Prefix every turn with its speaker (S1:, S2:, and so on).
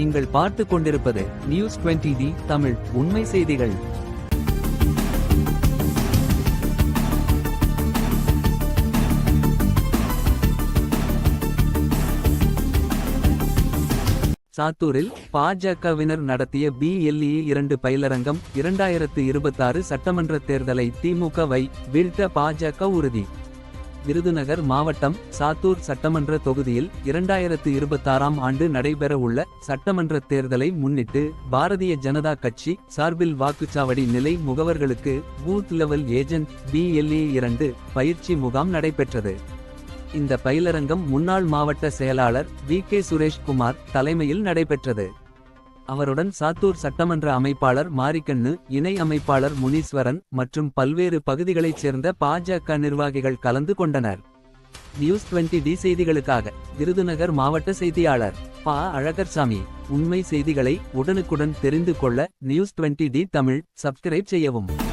S1: நீங்கள் பார்த்து கொண்டிருப்பது நியூஸ் 20 டி தமிழ் உண்மை செய்திகள். சாத்தூரில் பாஜகவினர் நடத்திய பிஎல்இ இரண்டு பயிலரங்கம் இரண்டாயிரத்து இருபத்தாறு சட்டமன்ற தேர்தலை திமுக வை வீழ்த்த பாஜக உறுதி. விருதுநகர் மாவட்டம் சாத்தூர் சட்டமன்ற தொகுதியில் இரண்டாயிரத்து இருபத்தாறாம் ஆண்டு நடைபெறவுள்ள சட்டமன்ற தேர்தலை முன்னிட்டு பாரதிய ஜனதா கட்சி சார்பில் வாக்குச்சாவடி நிலை முகவர்களுக்கு பூத் லெவல் ஏஜென்ட் பிஎல்ஏ இரண்டு பயிற்சி முகாம் நடைபெற்றது. இந்த பயிலரங்கம் முன்னாள் மாவட்ட செயலாளர் வி கே சுரேஷ்குமார் தலைமையில் நடைபெற்றது. அவருடன் சாத்தூர் சட்டமன்ற அமைப்பாளர் மாரிக்கண்ணு இணை அமைப்பாளர் முனீஸ்வரன் மற்றும் பல்வேறு பகுதிகளைச் சேர்ந்த பாஜக நிர்வாகிகள் கலந்து கொண்டனர். நியூஸ் 20 டி செய்திகளுக்காக விருதுநகர் மாவட்ட செய்தியாளர் பா. அழகர்சாமி. உண்மை செய்திகளை உடனுக்குடன் தெரிந்து கொள்ள நியூஸ் 20 டி தமிழ் சப்ஸ்கிரைப் செய்யவும்.